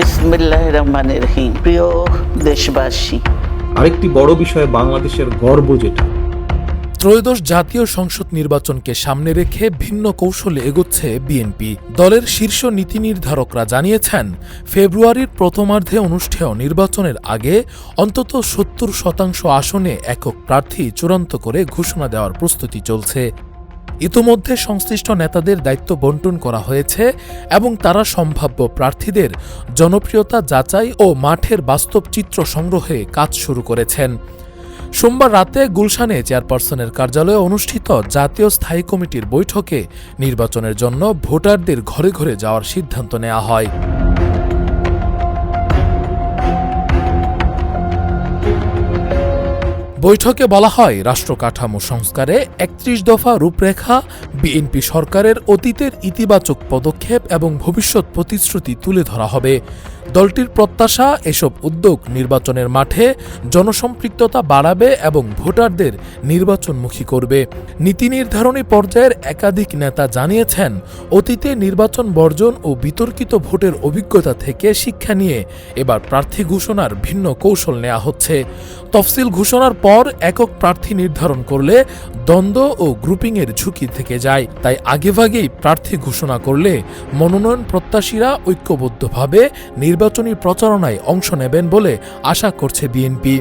বিসমিল্লাহ রহমান রহিম প্রিয় দেশবাসী আরেকটি বড় বিষয় বাংলাদেশের গর্ব যেটা। ত্রয়োদশ জাতীয় সংসদ নির্বাচনকে সামনে রেখে ভিন্ন কৌশলে এগোচ্ছে বিএনপি। দলের শীর্ষ নীতি নির্ধারকরা জানিয়েছেন ফেব্রুয়ারির প্রথমার্ধে অনুষ্ঠেয় নির্বাচনের আগে অন্তত সত্তর শতাংশ আসনে একক প্রার্থী চূড়ান্ত করে ঘোষণা দেওয়ার প্রস্তুতি চলছে। ইতোমধ্যে সংশ্লিষ্ট নেতাদের দায়িত্ব বন্টন করা হয়েছে এবং তারা সম্ভাব্য প্রার্থীদের জনপ্রিয়তা যাচাই ও মাঠের বাস্তব চিত্র সংগ্রহে কাজ শুরু করেছেন। সোমবার রাতে গুলশানে চেয়ারপারসনের কার্যালয়ে অনুষ্ঠিত জাতীয় স্থায়ী কমিটির বৈঠকে নির্বাচনের জন্য ভোটারদের ঘরে ঘরে যাওয়ার সিদ্ধান্ত নেওয়া হয়। বৈঠকে বলা হয় রাষ্ট্র কাঠামো সংস্কারে একত্রিশ দফা রূপরেখা, বিএনপি সরকারের অতীতের ইতিবাচক পদক্ষেপ এবং ভবিষ্যৎ প্রতিশ্রুতি তুলে ধরা হবে। দলটির প্রত্যাশা এসব উদ্যোগ নির্বাচনের মাঠে জনসম্পৃক্ততা বাড়াবে এবং ভোটারদের নির্বাচনমুখী করবে। নীতি নির্ধারণী পর্যায়ের একাধিক নেতা জানিয়েছেন, অতীতে নির্বাচন বর্জন ও বিতর্কিত ভোটের অভিজ্ঞতা থেকে শিক্ষা নিয়ে এবার প্রার্থী ঘোষণার ভিন্ন কৌশল নেওয়া হচ্ছে। তফসিল ঘোষণার পর একক প্রার্থী নির্ধারণ করলে দ্বন্দ্ব ও গ্রুপিংয়ের ঝুঁকি থেকে যায়। তাই আগেভাগেই প্রার্থী ঘোষণা করলে মনোনয়ন প্রত্যাশীরা ঐক্যবদ্ধভাবে নির্বাচনী প্রচারণায় অংশ নেবেন বলে আশা করছে বিএনপি।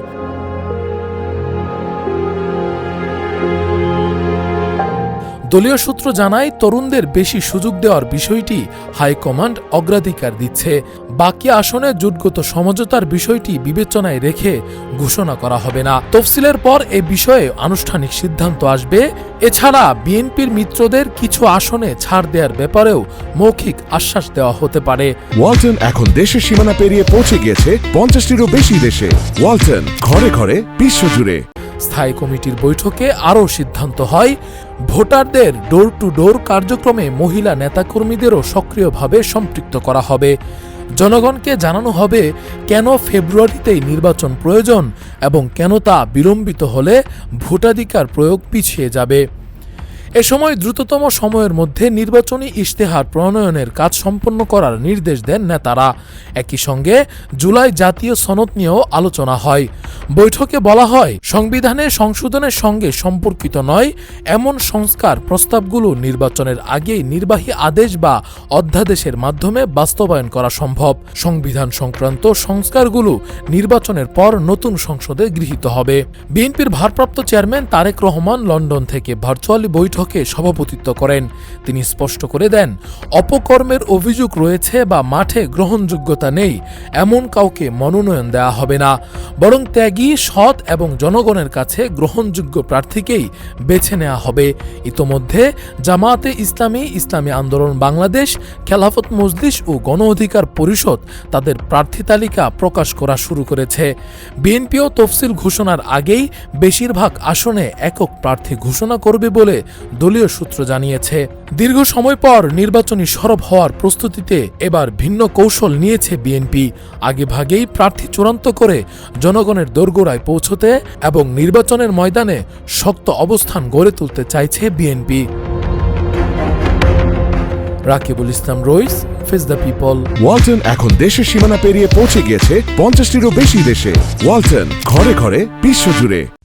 দলীয় সূত্র জানায়, তরুণদের বেশি সুযোগ দেওয়ার বিষয়টি হাইকমান্ড অগ্রাধিকার দিচ্ছে। বাকি আসনে জোটগত সমঝোতার বিষয়টি বিবেচনায় রেখে ঘোষণা করা হবে না। তফসিলের পর এ বিষয়ে আনুষ্ঠানিক সিদ্ধান্ত আসবে। এছাড়া বিএনপির মিত্রদের কিছু আসনে ছাড় দেওয়ার ব্যাপারেও মৌখিক আশ্বাস দেওয়া হতে পারে। ওয়ালটন এখন দেশের সীমানা পেরিয়ে পৌঁছে গিয়েছে পঞ্চাশটিরও বেশি দেশে। ওয়ালটন ঘরে ঘরে বিশ্বজুড়ে। স্থায়ী কমিটির বৈঠকে আরও সিদ্ধান্ত হয়, ভোটারদের ডোর টু ডোর কার্যক্রমে মহিলা নেতাকর্মীদেরও সক্রিয়ভাবে সম্পৃক্ত করা হবে। জনগণকে জানানো হবে, কেন ফেব্রুয়ারিতেই নির্বাচন প্রয়োজন এবং কেন তা বিলম্বিত হলে ভোটাধিকার প্রয়োগ পিছিয়ে যাবে। এ সময় দ্রুততম সময়ের মধ্যে নির্বাচনী ইশতেহার প্রণয়নের কাজ সম্পন্ন করার নির্দেশ দেন নেতারা। একই সঙ্গে জুলাই জাতীয় সনদ নিয়েও আলোচনা হয়। বৈঠকে বলা হয়, সংবিধানে সংশোধনের সঙ্গে সম্পর্কিত নয়, এমন সংস্কার প্রস্তাবগুলো নির্বাচনের আগেই নির্বাহী আদেশ বা অধ্যাদেশের মাধ্যমে বাস্তবায়ন করা সম্ভব। সংবিধান সংক্রান্ত সংস্কারগুলো নির্বাচনের পর নতুন সংসদে গৃহীত হবে। বিএনপির ভারপ্রাপ্ত চেয়ারম্যান তারেক রহমান লন্ডন থেকে ভার্চুয়ালি বৈঠকে সভাপতিত্ব করেন। তিনি স্পষ্ট করে দেন, অপকর্মের অভিযোগ রয়েছে বা মাঠে গ্রহণযোগ্যতা নেই, এমন কাউকে মনোনয়ন দেওয়া হবে না। বরং ত্যাগী, সৎ এবং জনগণের কাছে গ্রহণযোগ্য প্রার্থীকেই বেছে নেওয়া হবে। ইতোমধ্যে জামায়াতে ইসলামী ইসলামী আন্দোলন বাংলাদেশ, খেলাফত মজলিস ও গণ অধিকার পরিষদ তাদের প্রার্থী তালিকা প্রকাশ করা শুরু করেছে। বিএনপিও তফসিল ঘোষণার আগেই বেশিরভাগ আসনে একক প্রার্থী ঘোষণা করবে বলে দলীয় সূত্র জানিয়েছে, দীর্ঘ সময় পর নির্বাচনী সরব হওয়ার প্রস্তুতিতে এবার ভিন্ন কৌশল নিয়েছে বিএনপি। আগেভাগেই প্রার্থী চূড়ান্ত করে জনগণের দোরগোড়ায় পৌঁছতে এবং নির্বাচনের ময়দানে শক্ত অবস্থান গড়ে তুলতে চাইছে BNP. Rakibul Islam Rais, face the people. Walton এখন দেশের সীমানা পেরিয়ে পৌঁছে গিয়েছে পঞ্চাশটিরও বেশি দেশে। ওয়ালটন ঘরে ঘরে বিশ্বজুড়ে।